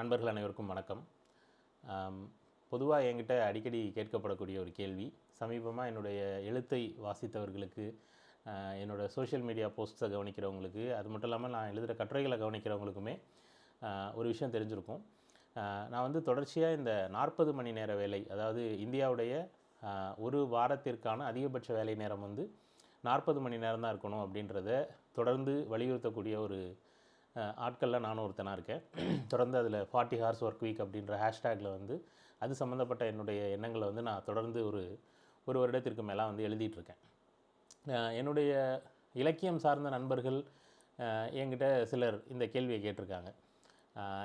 நண்பர்கள் அனைவருக்கும் வணக்கம். பொதுவாக என்கிட்ட அடிக்கடி கேட்கப்படக்கூடிய ஒரு கேள்வி. சமீபமாக என்னுடைய எழுத்தை வாசித்தவர்களுக்கு என்னோட சோஷியல் மீடியா போஸ்ட்ஸை கவனிக்கிறவங்களுக்கு அது மட்டும் இல்லாமல் நான் எழுதுகிற கட்டுரைகளை கவனிக்கிறவங்களுக்குமே ஒரு விஷயம் தெரிஞ்சிருக்கும். நான் வந்து தொடர்ச்சியாக இந்த நாற்பது மணி நேர வேலை அதாவது இந்தியாவுடைய ஒரு வாரத்திற்கான அதிகபட்ச வேலை நேரம் வந்து நாற்பது மணி நேரம் தான் இருக்கணும் அப்படின்றத தொடர்ந்து வலியுறுத்தக்கூடிய ஒரு ஆட்களில் நானும் ஒருத்தனாக இருக்கேன். தொடர்ந்து அதில் ஃபார்ட்டி ஹார்ஸ் ஒர்க் வீக் அப்படின்ற ஹேஷ்டேக்கில் வந்து அது சம்மந்தப்பட்ட என்னுடைய எண்ணங்களை வந்து நான் தொடர்ந்து ஒரு ஒரு வருடத்திற்கு மேலே வந்து எழுதிட்டுருக்கேன் என்னுடைய இலக்கியம் சார்ந்த நண்பர்கள் என்கிட்ட சிலர் இந்த கேள்வியை கேட்டிருக்காங்க.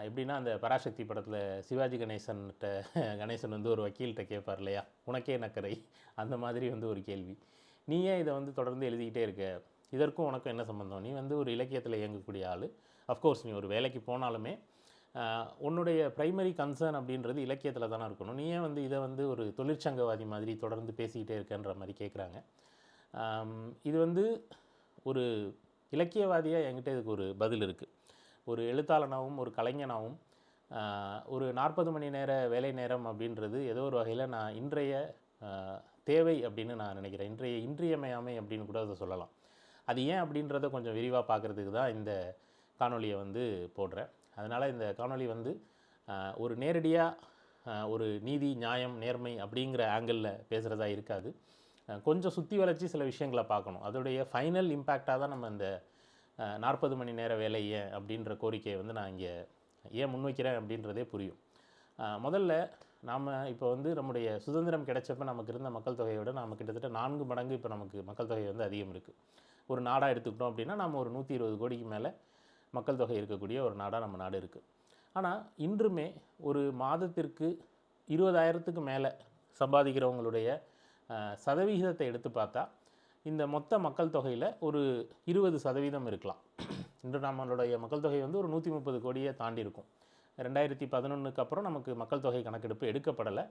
எப்படின்னா அந்த பராசக்தி படத்தில் சிவாஜி கணேசன்கிட்ட கணேசன் வந்து ஒரு வக்கீல்கிட்ட கேட்பார் இல்லையா? உனக்கே நக்கரை. அந்த மாதிரி வந்து ஒரு கேள்வி. நீ ஏன் இதை வந்து தொடர்ந்து எழுதிக்கிட்டே இருக்க? இதற்கும் உனக்கும் என்ன சம்மந்தம் நீ வந்து ஒரு இலக்கியத்தில் இயங்கக்கூடிய ஆள். அஃப்கோர்ஸ் நீ ஒரு வேலைக்கு போனாலுமே உன்னுடைய ப்ரைமரி கன்சர்ன் அப்படின்றது இலக்கியத்தில் தானே இருக்கணும். நீ ஏன் வந்து இதை வந்து ஒரு தொழிற்சங்கவாதி மாதிரி தொடர்ந்து பேசிக்கிட்டே இருக்கன்ற மாதிரி கேட்குறாங்க இது வந்து ஒரு இலக்கியவாதியாக என்கிட்ட இதுக்கு ஒரு பதில் இருக்குது ஒரு எழுத்தாளனாகவும் ஒரு கலைஞனாகவும் ஒரு நாற்பது மணி நேர வேலை நேரம் அப்படின்றது ஏதோ ஒரு வகையில் நான் இன்றைய தேவை அப்படின்னு நான் நினைக்கிறேன். இன்றைய இன்றியமையாமை அப்படின்னு கூட அதை சொல்லலாம். அது ஏன் அப்படின்றத கொஞ்சம் விரிவாக பார்க்குறதுக்கு தான் இந்த காணொலியை வந்து போடுறேன். அதனால் இந்த காணொலி வந்து ஒரு நேரடியாக ஒரு நீதி நியாயம் நேர்மை அப்படிங்கிற ஆங்கிளில் பேசுகிறதா இருக்காது. கொஞ்சம் சுற்றி வளைச்சி சில விஷயங்களை பார்க்கணும். அதோடைய ஃபைனல் இம்பேக்டாக தான் நம்ம இந்த நாற்பது மணி நேர வேலை ஏன் அப்படின்ற கோரிக்கையை வந்து நான் இங்கே ஏன் முன்வைக்கிறேன் அப்படின்றதே புரியும். முதல்ல நாம் இப்போ வந்து நம்முடைய சுதந்திரம் கிடைச்சப்ப நமக்கு இருந்த மக்கள் தொகையை விட நம்ம கிட்டத்தட்ட நான்கு மடங்கு இப்போ நமக்கு மக்கள் தொகை வந்து அதிகம் இருக்குது ஒரு நாடாக எடுத்துக்கிட்டோம் அப்படின்னா நம்ம ஒரு நூற்றி இருபது கோடிக்கு மேலே மக்கள் தொகை இருக்கக்கூடிய ஒரு நாடாக நம்ம நாடு இருக்குது ஆனால் இன்றுமே ஒரு மாதத்திற்கு இருபதாயிரத்துக்கு மேலே சம்பாதிக்கிறவங்களுடைய சதவிகிதத்தை எடுத்து பார்த்தா இந்த மொத்த மக்கள் தொகையில் ஒரு இருபது சதவீதம் இருக்கலாம். இன்று நம்மளுடைய மக்கள் தொகை வந்து ஒரு நூற்றி முப்பது கோடியை தாண்டி இருக்கும். ரெண்டாயிரத்தி பதினொன்றுக்கு அப்புறம் நமக்கு மக்கள் தொகை கணக்கெடுப்பு எடுக்கப்படலை.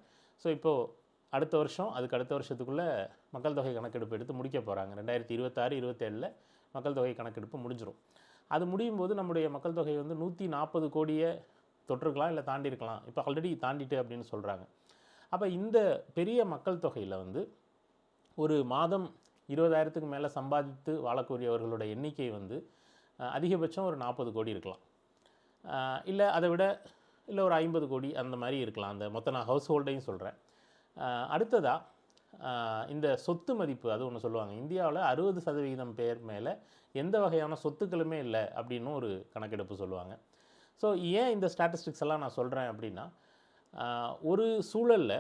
ஸோ இப்போது அடுத்த வருஷம் அதுக்கு அடுத்த வருஷத்துக்குள்ளே மக்கள் தொகை கணக்கெடுப்பு எடுத்து முடிக்க போகிறாங்க ரெண்டாயிரத்தி இருபத்தாறு இருபத்தேழில் மக்கள் தொகை கணக்கெடுப்பு முடிஞ்சிடும் அது முடியும் போது நம்முடைய மக்கள் தொகை வந்து நூற்றி நாற்பது கோடியை தொற்றுக்கலாம் இல்லை தாண்டி இருக்கலாம் இப்போ ஆல்ரெடி தாண்டிட்டு அப்படின்னு சொல்கிறாங்க அப்போ இந்த பெரிய மக்கள் தொகையில் வந்து ஒரு மாதம் இருபதாயிரத்துக்கு மேலே சம்பாதித்து வாழக்கூடியவர்களோட எண்ணிக்கை வந்து அதிகபட்சம் ஒரு நாற்பது கோடி இருக்கலாம். இல்லை அதை விட இல்லை ஒரு ஐம்பது கோடி அந்த மாதிரி இருக்கலாம். அந்த மொத்த நான் ஹவுஸ் ஹோல்டையும் சொல்கிறேன் அடுத்ததாக இந்த சொத்து மதிப்பு அது ஒன்று சொல்லுவாங்க. இந்தியாவில் அறுபது சதவிகிதம் பேர் மேலே எந்த வகையான சொத்துக்களுமே இல்லை அப்படின்னு ஒரு கணக்கெடுப்பு சொல்லுவாங்க. ஸோ ஏன் இந்த ஸ்டாட்டிஸ்டிக்ஸ் எல்லாம் நான் சொல்கிறேன் அப்படின்னா ஒரு சூழலில்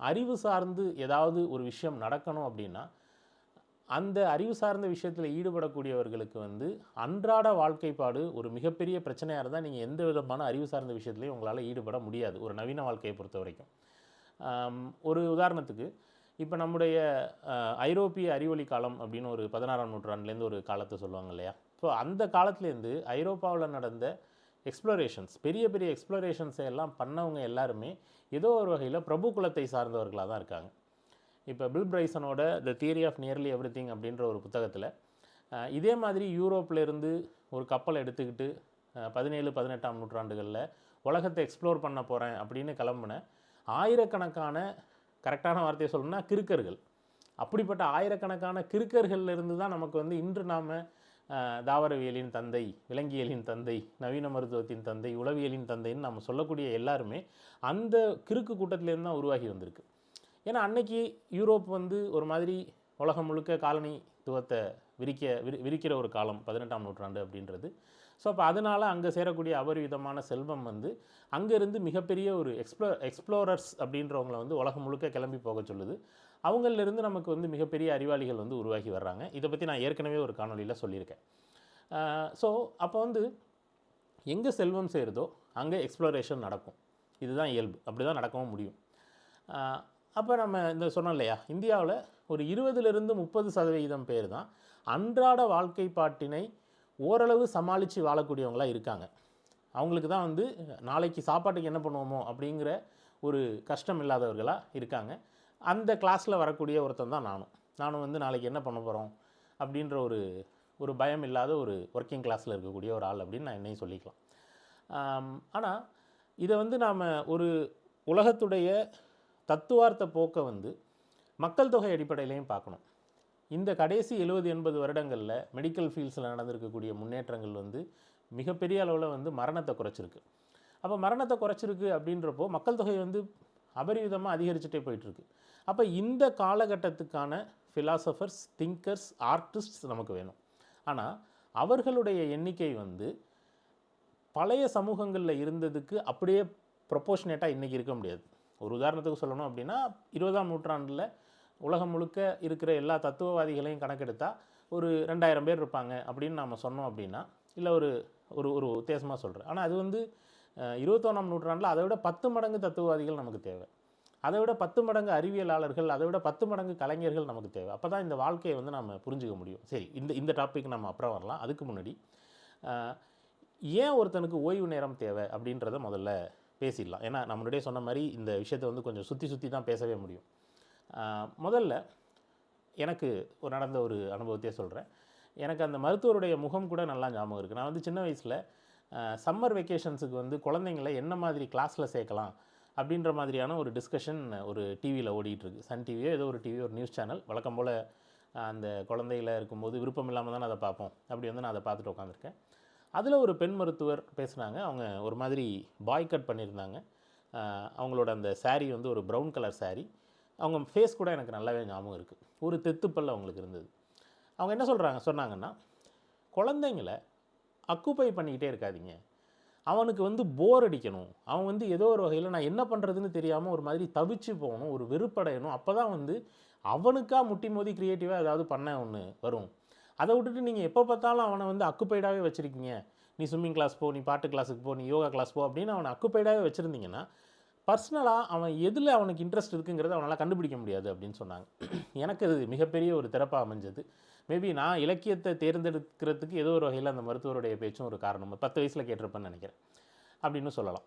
அறிவு சார்ந்து ஏதாவது ஒரு விஷயம் நடக்கணும் அப்படின்னா அந்த அறிவு சார்ந்த விஷயத்தில் ஈடுபடக்கூடியவர்களுக்கு வந்து அன்றாட வாழ்க்கைப்பாடு ஒரு மிகப்பெரிய பிரச்சனையாக இருந்தால் நீங்கள் எந்த விதமான அறிவு சார்ந்த விஷயத்துலையும் உங்களால் ஈடுபட முடியாது ஒரு நவீன வாழ்க்கையை பொறுத்த வரைக்கும். ஒரு உதாரணத்துக்கு இப்போ நம்முடைய ஐரோப்பிய அறிவொளி காலம் அப்படின்னு ஒரு பதினாறாம் நூற்றாண்டுலேருந்து ஒரு காலத்தை சொல்லுவாங்க இல்லையா? ஸோ அந்த காலத்துலேருந்து ஐரோப்பாவில் நடந்த எக்ஸ்ப்ளோரேஷன்ஸ் பெரிய பெரிய எக்ஸ்ப்ளோரேஷன்ஸை எல்லாம் பண்ணவங்க எல்லாருமே ஏதோ ஒரு வகையில் பிரபு குலத்தை சார்ந்தவர்களாக தான் இருக்காங்க. இப்போ Bill பிரைசனோட the theory of nearly everything அப்படின்ற ஒரு புத்தகத்தில் இதே மாதிரி யூரோப்லேருந்து ஒரு கப்பல் எடுத்துக்கிட்டு பதினேழு பதினெட்டாம் நூற்றாண்டுகளில் உலகத்தை எக்ஸ்ப்ளோர் பண்ண போகிறேன் அப்படின்னு கிளம்புன ஆயிரக்கணக்கான கரெக்டான வார்த்தையை சொல்லணும்னா கிறுக்கர்கள். அப்படிப்பட்ட ஆயிரக்கணக்கான கிறுக்கர்கள்லேருந்து தான் நமக்கு வந்து இன்று நாம் தாவரவியலின் தந்தை விலங்கியலின் தந்தை நவீன மருத்துவத்தின் தந்தை உளவியலின் தந்தைன்னு நம்ம சொல்லக்கூடிய எல்லாருமே அந்த கிறுக்கு கூட்டத்திலேருந்து தான் உருவாகி வந்திருக்கு. ஏன்னா அன்னைக்கு யூரோப் வந்து ஒரு மாதிரி உலகம் முழுக்க காலனி துவத்தை விரிக்க விரி விரிக்கிற ஒரு காலம் பதினெட்டாம் நூற்றாண்டு அப்படின்றது. ஸோ அப்போ அதனால் அங்கே சேரக்கூடிய அபரிவிதமான செல்வம் வந்து அங்கேருந்து மிகப்பெரிய ஒரு எக்ஸ்ப்ளோ எக்ஸ்ப்ளோரர்ஸ் அப்படின்றவங்கள வந்து உலகம் முழுக்க கிளம்பி போக சொல்லுது. அவங்களிலிருந்து நமக்கு வந்து மிகப்பெரிய அறிவாளிகள் வந்து உருவாகி வர்றாங்க. இதை பற்றி நான் ஏற்கனவே ஒரு காணொலியில் சொல்லியிருக்கேன். ஸோ அப்போ வந்து எங்கே செல்வம் சேருதோ அங்கே எக்ஸ்ப்ளோரேஷன் நடக்கும். இதுதான் இயல்பு. அப்படி தான் நடக்கவும் முடியும். அப்போ நம்ம இந்த சொன்னோம் இல்லையா? இந்தியாவில் ஒரு இருபதுலேருந்து முப்பது சதவிகிதம் பேர் தான் அன்றாட வாழ்க்கை பாட்டினை ஓரளவு சமாளித்து வாழக்கூடியவங்களா இருக்காங்க. அவங்களுக்கு தான் வந்து நாளைக்கு சாப்பாட்டுக்கு என்ன பண்ணுவோமோ அப்படிங்கிற ஒரு கஷ்டம் இல்லாதவர்களாக இருக்காங்க. அந்த கிளாஸில் வரக்கூடிய ஒருத்தன் தான் நானும். நானும் வந்து நாளைக்கு என்ன பண்ண போகிறோம் அப்படின்ற ஒரு ஒரு பயம் இல்லாத ஒரு ஒர்க்கிங் கிளாஸில் இருக்கக்கூடிய ஒரு ஆள் அப்படின்னு நான் என்னையும் சொல்லிக்கலாம். ஆனால் இதை வந்து நாம் ஒரு உலகத்துடைய தத்துவார்த்த போக்கை வந்து மக்கள் தொகை அடிப்படையிலையும் பார்க்கணும். இந்த கடைசி எழுபது எண்பது வருடங்களில் மெடிக்கல் ஃபீல்ட்ஸில் நடந்திருக்கக்கூடிய முன்னேற்றங்கள் வந்து மிகப்பெரிய அளவில் வந்து மரணத்தை குறைச்சிருக்கு. அப்போ மரணத்தை குறைச்சிருக்கு அப்படின்றப்போ மக்கள் தொகை வந்து அபரிவிதமாக அதிகரிச்சுட்டே போயிட்டுருக்கு. அப்போ இந்த காலகட்டத்துக்கான ஃபிலாசபர்ஸ் திங்கர்ஸ் ஆர்டிஸ்ட்ஸ் நமக்கு வேணும். ஆனால் அவர்களுடைய எண்ணிக்கை வந்து பழைய சமூகங்களில் இருந்ததுக்கு அப்படியே ப்ரொப்போஷனேட்டாக இன்றைக்கி இருக்க முடியாது. ஒரு உதாரணத்துக்கு சொல்லணும் அப்படின்னா இருபதாம் நூற்றாண்டில் உலகம் முழுக்க இருக்கிற எல்லா தத்துவவாதிகளையும் கணக்கெடுத்தால் ஒரு ரெண்டாயிரம் பேர் இருப்பாங்க அப்படின்னு நம்ம சொன்னோம் அப்படின்னா இல்லை ஒரு ஒரு ஒரு உத்தேசமாக சொல்கிறேன் ஆனால் அது வந்து இருபத்தொன்னாம் நூற்றாண்டில் அதை விட பத்து மடங்கு தத்துவவாதிகள் நமக்கு தேவை. அதை விட பத்து மடங்கு அறிவியலாளர்கள் அதை விட பத்து மடங்கு கலைஞர்கள் நமக்கு தேவை. அப்போ தான் இந்த வாழ்க்கையை வந்து நம்ம புரிஞ்சுக்க முடியும். சரி இந்த இந்த டாபிக் நம்ம அப்புறம் வரலாம். அதுக்கு முன்னாடி ஏன் ஒருத்தனுக்கு ஓய்வு நேரம் தேவை அப்படின்றத முதல்ல பேசிடலாம். ஏன்னா நம்மளுடைய முன்னாடியே சொன்ன மாதிரி இந்த விஷயத்தை வந்து கொஞ்சம் சுற்றி சுற்றி தான் பேசவே முடியும். முதல்ல எனக்கு ஒரு நடந்த ஒரு அனுபவத்தையே சொல்கிறேன் எனக்கு அந்த மருத்துவருடைய முகம் கூட நல்லா ஞாபகம் இருக்குது நான் வந்து சின்ன வயசில் சம்மர் வெக்கேஷன்ஸுக்கு வந்து குழந்தைங்கள என்ன மாதிரி கிளாஸில் சேர்க்கலாம் அப்படின்ற மாதிரியான ஒரு டிஸ்கஷன் ஒரு டிவியில் ஓடிட்டுருக்கு சன் டிவியோ ஏதோ ஒரு டிவியோ ஒரு நியூஸ் சேனல். வழக்கம் போல் அந்த குழந்தையில் இருக்கும்போது விருப்பம் இல்லாமல் தானே அதை பார்ப்போம். அப்படி வந்து நான் அதை பார்த்துட்டு உட்காந்துருக்கேன். அதில் ஒரு பெண் மருத்துவர் பேசுனாங்க. அவங்க ஒரு மாதிரி பாய் கட் பண்ணியிருந்தாங்க அவங்களோட அந்த சாரீ வந்து ஒரு ப்ரௌன் கலர் சாரீ அவங்க ஃபேஸ் கூட எனக்கு நல்லாவே ஞாபகம் இருக்குது ஒரு தெத்துப்பல் அவங்களுக்கு இருந்தது. அவங்க என்ன சொல்கிறாங்க சொன்னாங்கன்னா குழந்தைங்கள அக்குப்பை பண்ணிக்கிட்டே இருக்காதீங்க. அவனுக்கு வந்து போர் அடிக்கணும். அவன் வந்து ஏதோ ஒரு வகையில் நான் என்ன பண்ணுறதுன்னு தெரியாமல் ஒரு மாதிரி தவிச்சு போகணும் ஒரு வெறுப்படையணும். அப்போ தான் வந்து அவனுக்காக முட்டி மோதி க்ரியேட்டிவாக ஏதாவது பண்ண ஒன்று வரும். அதை விட்டுட்டு நீங்கள் எப்போ பார்த்தாலும் அவனை வந்து அக்குப்பைடாகவே வச்சுருக்கீங்க. நீ ஸ்விம்மிங் கிளாஸ் போ நீ பாட்டு கிளாஸுக்கு போ நீ யோகா கிளாஸ் போ அப்படின்னு அவனை அக்குப்பைடாகவே வச்சுருந்தீங்கன்னா பர்சனலாக அவன் எதில் அவனுக்கு இன்ட்ரெஸ்ட் இருக்குங்கிறத அவனால் கண்டுபிடிக்க முடியாது அப்படின்னு சொன்னாங்க. எனக்கு அது மிகப்பெரிய ஒரு திறப்பாக அமைஞ்சது. மேபி நான் இலக்கியத்தை தேர்ந்தெடுக்கிறதுக்கு ஏதோ ஒரு வகையில் அந்த மருத்துவருடைய பேச்சும் ஒரு காரணம். பத்து வயசில் கேட்டிருப்பேன்னு நினைக்கிறேன். அப்படின்னு சொல்லலாம்.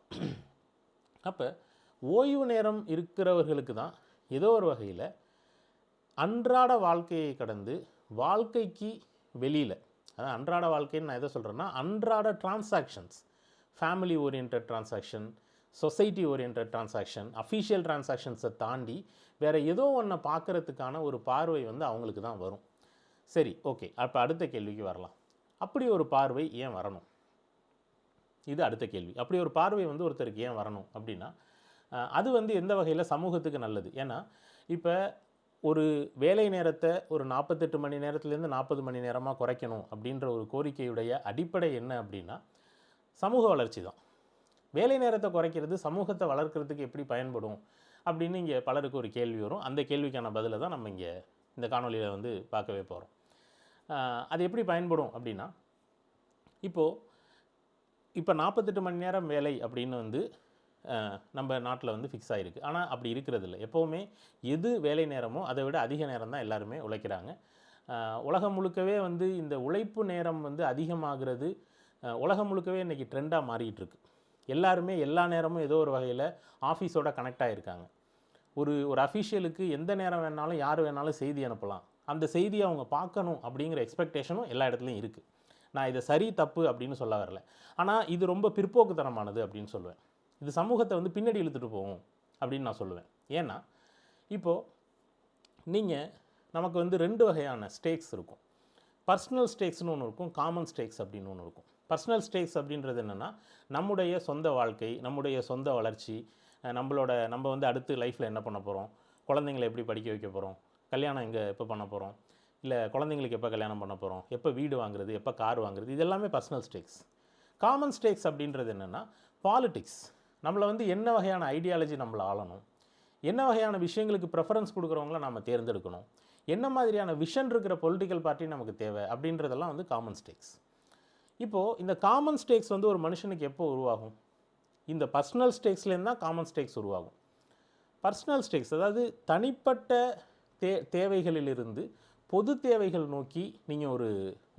அப்போ ஓய்வு நேரம் இருக்கிறவர்களுக்கு தான் ஏதோ ஒரு வகையில் அன்றாட வாழ்க்கையை கடந்து வாழ்க்கைக்கு வெளியில் அதான் அன்றாட வாழ்க்கைன்னு நான் எதை சொல்கிறேன்னா அன்றாட transactions family orient transaction society orient transaction official டிரான்சாக்ஷன்ஸை தாண்டி வேறு ஏதோ ஒன்றை பார்க்குறதுக்கான ஒரு பார்வை வந்து அவங்களுக்கு தான் வரும். சரி ஓகே அப்போ அடுத்த கேள்விக்கு வரலாம். அப்படி ஒரு பார்வை ஏன் வரணும்? இது அடுத்த கேள்வி. அப்படி ஒரு பார்வை வந்து ஒருத்தருக்கு ஏன் வரணும் அப்படின்னா அது வந்து எந்த வகையில் சமூகத்துக்கு நல்லது? ஏன்னா இப்போ ஒரு வேலை நேரத்தை ஒரு நாற்பத்தெட்டு மணி நேரத்துலேருந்து நாற்பது மணி நேரமாக குறைக்கணும் அப்படின்ற ஒரு கோரிக்கையுடைய அடிப்படை என்ன அப்படின்னா சமூக வளர்ச்சி தான். வேலை நேரத்தை குறைக்கிறது சமூகத்தை வளர்க்கறதுக்கு எப்படி பயன்படும் அப்படின்னு இங்கே பலருக்கு ஒரு கேள்வி வரும். அந்த கேள்விக்கான பதிலை தான் நம்ம இங்கே இந்த காணொலியில் வந்து பார்க்கவே போகிறோம் அது எப்படி பயன்படும் அப்படின்னா இப்போது இப்போ நாற்பத்தெட்டு மணி நேரம் வேலை அப்படின்னு வந்து நம்ம நாட்டில் வந்து ஃபிக்ஸ் ஆகிருக்கு ஆனால் அப்படி இருக்கிறது இல்லை எப்போவுமே எது வேலை நேரமோ அதை விட அதிக நேரம் தான் எல்லாருமே உழைக்கிறாங்க. உலகம் முழுக்கவே வந்து இந்த உழைப்பு நேரம் வந்து அதிகமாகிறது உலகம் முழுக்கவே இன்றைக்கி ட்ரெண்டாக மாறிட்டுருக்கு. எல்லாருமே எல்லா நேரமும் ஏதோ ஒரு வகையில் ஆஃபீஸோட கனெக்ட் ஆகிருக்காங்க ஒரு ஒரு அஃபிஷியலுக்கு எந்த நேரம் வேணாலும் யார் வேணாலும் செய்தி அனுப்பலாம். அந்த செய்தியை அவங்க பார்க்கணும் அப்படிங்கிற எக்ஸ்பெக்டேஷனும் எல்லா இடத்துலையும் இருக்குது நான் இதை சரி தப்பு அப்படின்னு சொல்ல வரல. ஆனால் இது ரொம்ப பிற்போக்குத்தனமானது அப்படின்னு சொல்லுவேன் இது சமூகத்தை வந்து பின்னாடி இழுத்துட்டு போகும் அப்படின்னு நான் சொல்லுவேன். ஏன்னா இப்போது நீங்கள் நமக்கு வந்து ரெண்டு வகையான ஸ்டேக்ஸ் இருக்கும். பர்சனல் ஸ்டேக்ஸ்னு ஒன்று இருக்கும் காமன் ஸ்டேக்ஸ் அப்படின்னு ஒன்று இருக்கும். பர்சனல் ஸ்டேக்ஸ் அப்படின்றது என்னென்னா நம்முடைய சொந்த வாழ்க்கை நம்முடைய சொந்த வளர்ச்சி நம்மளோட நம்ம வந்து அடுத்து லைஃப்பில் என்ன பண்ண போகிறோம் குழந்தைங்களை எப்படி படிக்க வைக்க போகிறோம் கல்யாணம் எங்கே எப்போ பண்ண போகிறோம் இல்லை குழந்தைங்களுக்கு எப்போ கல்யாணம் பண்ண போகிறோம் எப்போ வீடு வாங்குறது எப்போ கார் வாங்குறது இது எல்லாமே பர்சனல் ஸ்டேக்ஸ். காமன் ஸ்டேக்ஸ் அப்படின்றது என்னென்னா பாலிட்டிக்ஸ் நம்மளை வந்து என்ன வகையான ஐடியாலஜி நம்மளை ஆளணும்? என்ன வகையான விஷயங்களுக்கு ப்ரெஃபரன்ஸ் கொடுக்குறவங்கள நம்ம தேர்ந்தெடுக்கணும்? என்ன மாதிரியான விஷன் இருக்கிற பொலிட்டிக்கல் பார்ட்டி நமக்கு தேவை? அப்படின்றதெல்லாம் வந்து காமன் ஸ்டேக்ஸ் இப்போது இந்த காமன் ஸ்டேக்ஸ் வந்து ஒரு மனுஷனுக்கு எப்போ உருவாகும்? இந்த பர்சனல் ஸ்டேக்ஸ்லேருந்து தான் காமன் ஸ்டேக்ஸ் உருவாகும். பர்சனல் ஸ்டேக்ஸ் அதாவது தனிப்பட்ட தே தேவைகளிலிருந்து பொது தேவைகள் நோக்கி நீங்கள் ஒரு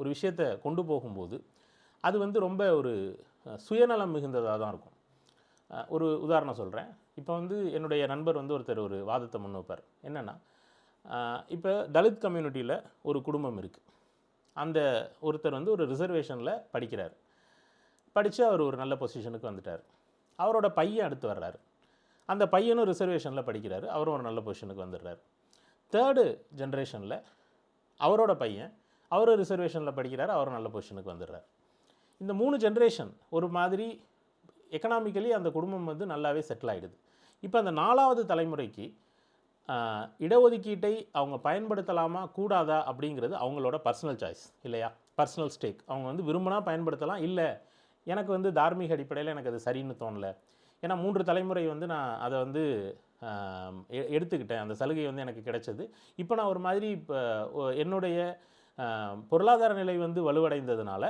ஒரு விஷயத்தை கொண்டு போகும்போது அது வந்து ரொம்ப ஒரு சுயநலம் மிகுந்ததாக தான் இருக்கும். ஒரு உதாரணம் சொல்கிறேன் இப்போ வந்து என்னுடைய நண்பர் வந்து ஒருத்தர் ஒரு வாதத்தை முன்வைப்பார். என்னென்னா இப்போ தலித் கம்யூனிட்டியில் ஒரு குடும்பம் இருக்குது அந்த ஒருத்தர் வந்து ஒரு ரிசர்வேஷனில் படிக்கிறார். படித்து அவர் ஒரு நல்ல பொசிஷனுக்கு வந்துட்டார். அவரோட பையன் அடுத்து வர்றாரு. அந்த பையனும் ரிசர்வேஷனில் படிக்கிறாரு. அவரும் ஒரு நல்ல பொசிஷனுக்கு வந்துடுறாரு. தேர்டு ஜென்ரேஷனில் அவரோட பையன் அவரும் ரிசர்வேஷனில் படிக்கிறாரு. அவரும் நல்ல பொசிஷனுக்கு வந்துடுறாரு. இந்த மூணு ஜென்ரேஷன் ஒரு மாதிரி எக்கனாமிக்கலி அந்த குடும்பம் வந்து நல்லாவே செட்டில் ஆகிடுது இப்போ அந்த நாலாவது தலைமுறைக்கு இடஒதுக்கீட்டை அவங்க பயன்படுத்தலாமா கூடாதா அப்படிங்கிறது அவங்களோட பர்சனல் சாய்ஸ் இல்லையா? பர்சனல் ஸ்டேக் அவங்க வந்து விரும்பினா பயன்படுத்தலாம் இல்லை எனக்கு வந்து தார்மீக அடிப்படையில் எனக்கு அது சரின்னு தோணல. ஏன்னா மூன்று தலைமுறை வந்து நான் அதை வந்து எ- எடுத்துக்கிட்டேன். அந்த சலுகை வந்து எனக்கு கிடைச்சது. இப்போ நான் ஒரு மாதிரி இப்போ என்னுடைய பொருளாதார நிலை வந்து வலுவடைந்ததுனால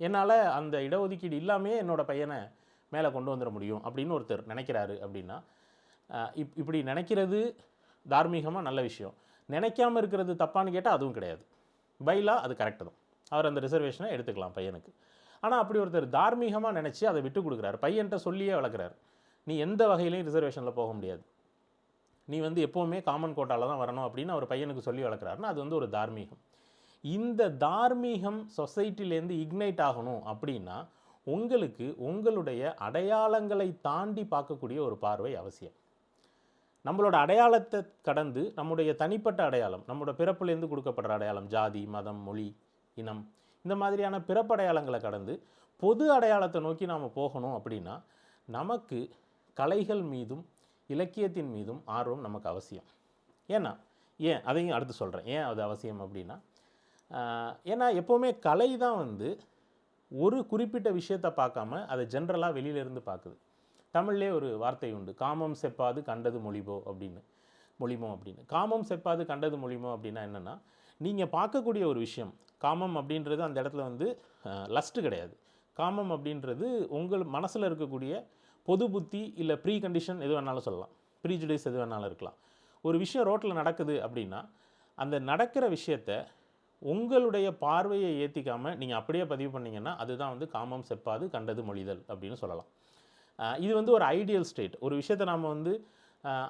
என்னால் அந்த இடஒதுக்கீடு இல்லாமே என்னோடய பையனை மேலே கொண்டு வந்துட முடியும் அப்படின்னு ஒருத்தர் நினைக்கிறாரு அப்படின்னா இப் இப்படி நினைக்கிறது தார்மீகமாக நல்ல விஷயம். நினைக்காமல் இருக்கிறது தப்பான்னு கேட்டால் அதுவும் கிடையாது. பைலா அது கரெக்டு தான். அவர் அந்த ரிசர்வேஷனை எடுத்துக்கலாம் பையனுக்கு. ஆனால் அப்படி ஒருத்தர் தார்மீகமாக நினச்சி அதை விட்டு கொடுக்குறாரு. பையன்கிட்ட சொல்லியே வளர்க்குறாரு. நீ எந்த வகையிலையும் ரிசர்வேஷனில் போக முடியாது. நீ வந்து எப்போவுமே காமன் கோட்டாவில் தான் வரணும் அப்படின்னு அவர் பையனுக்கு சொல்லி வளர்க்குறாருன்னா அது வந்து ஒரு தார்மீகம். இந்த தார்மீகம் சொசைட்டிலேருந்து இக்னைட் ஆகணும் அப்படின்னா உங்களுக்கு உங்களுடைய அடையாளங்களை தாண்டி பார்க்கக்கூடிய ஒரு பார்வை அவசியம். நம்மளோட அடையாளத்தை கடந்து நம்முடைய தனிப்பட்ட அடையாளம் நம்மளோட பிறப்புலேருந்து கொடுக்கப்படுற அடையாளம் ஜாதி மதம் மொழி இனம் இந்த மாதிரியான பிறப்பு அடையாளங்களை கடந்து பொது அடையாளத்தை நோக்கி நாம் போகணும் அப்படின்னா நமக்கு கலைகள் மீதும் இலக்கியத்தின் மீதும் ஆர்வம் நமக்கு அவசியம். ஏன்னா ஏன்? அதையும் அடுத்து சொல்கிறேன் ஏன் அது அவசியம் அப்படின்னா ஏன்னா எப்போவுமே கலை தான் வந்து ஒரு குறிப்பிட்ட விஷயத்தை பார்க்காம அதை ஜென்ரலாக வெளியிலேருந்து பார்க்குது. தமிழ்லே ஒரு வார்த்தை உண்டு. காமம் செப்பாது கண்டது மொழிபோ அப்படின்னு. மொழிமோ அப்படின்னு. காமம் செப்பாது கண்டது மொழிமோ அப்படின்னா என்னென்னா நீங்கள் பார்க்கக்கூடிய ஒரு விஷயம் காமம் அப்படின்றது அந்த இடத்துல வந்து லஸ்ட்டு கிடையாது. காமம் அப்படின்றது உங்கள் மனசில் இருக்கக்கூடிய பொது புத்தி இல்லை ப்ரீ கண்டிஷன் எது வேணாலும் சொல்லலாம். ப்ரீஜுடைஸ் எது வேணாலும் இருக்கலாம். ஒரு விஷயம் ரோட்டில் நடக்குது அப்படின்னா அந்த நடக்கிற விஷயத்த உங்களுடைய பார்வையை ஏற்றிக்காமல் நீங்கள் அப்படியே பதிவு பண்ணிங்கன்னா அதுதான் வந்து காமம் செப்பாது கண்டது மொழிதல் அப்படின்னு சொல்லலாம். இது வந்து ஒரு ஐடியல் ஸ்டேட் ஒரு விஷயத்தை நாம் வந்து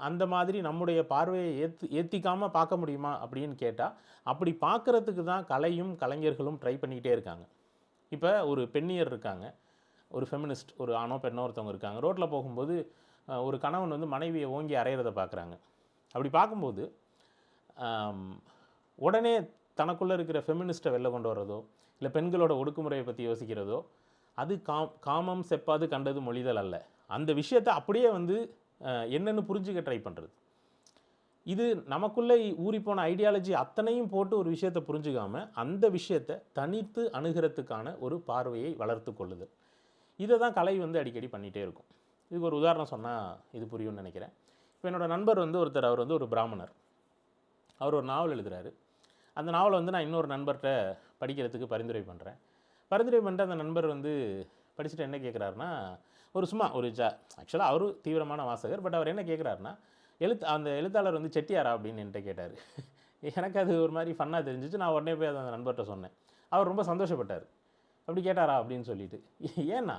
அந்த மாதிரி நம்முடைய பார்வையை ஏற்று ஏற்றிக்காமல் பார்க்க முடியுமா அப்படின்னு கேட்டால் அப்படி பார்க்குறதுக்கு தான் கலையும் கலைஞர்களும் ட்ரை பண்ணிக்கிட்டே இருக்காங்க. இப்போ ஒரு பெண்ணியர் இருக்காங்க. ஒரு ஃபெமினிஸ்ட் ஒரு ஆணோ பெண்ணோ ஒருத்தவங்க இருக்காங்க. ரோட்டில் போகும்போது ஒரு கணவன் வந்து மனைவியை ஓங்கி அறையிறத பார்க்குறாங்க. அப்படி பார்க்கும்போது உடனே தனக்குள்ளே இருக்கிற ஃபெமினிஸ்ட்டை வெளில கொண்டு வர்றதோ இல்லை பெண்களோட ஒடுக்குமுறையை பற்றி யோசிக்கிறதோ அது காம் காமம் செப்பாது கண்டது மொழிதல் அல்ல. அந்த விஷயத்தை அப்படியே வந்து என்னென்னு புரிஞ்சுக்க ட்ரை பண்ணுறது இது நமக்குள்ளே ஊறிப்போன ஐடியாலஜி அத்தனையும் போட்டு ஒரு விஷயத்தை புரிஞ்சுக்காமல் அந்த விஷயத்தை தனித்து அணுகிறதுக்கான ஒரு பார்வையை வளர்த்து கொள்ளுதல் இதை தான் கலை வந்து அடிக்கடி பண்ணிகிட்டே இருக்கும். இதுக்கு ஒரு உதாரணம் சொன்னால் இது புரியும்னு நினைக்கிறேன். இப்போ என்னோடய நண்பர் வந்து ஒருத்தர் அவர் வந்து ஒரு பிராமணர். அவர் ஒரு நாவல் எழுதுறாரு. அந்த நாவலை வந்து நான் இன்னொரு நண்பர்கிட்ட படிக்கிறதுக்கு பரிந்துரை பண்ணுறேன் பரிந்துரை பண்ணிட்டு அந்த நண்பர் வந்து படிச்சுட்டு என்ன கேட்குறாருன்னா ஒரு சும்மா ஒரு ஜா ஆக்சுவலாக அவரும் தீவிரமான வாசகர் பட் அவர் என்ன கேட்குறாருன்னா எழுத்து அந்த எழுத்தாளர் வந்து செட்டியாரா அப்படின்னு என்கிட்ட கேட்டார். எனக்கு அது ஒரு மாதிரி ஃபன்னாக தெரிஞ்சிச்சு. நான் உடனே போய் அதை அந்த நண்பர்கிட்ட சொன்னேன். அவர் ரொம்ப சந்தோஷப்பட்டார். அப்படி கேட்டாரா அப்படின்னு சொல்லிட்டு. ஏன்னா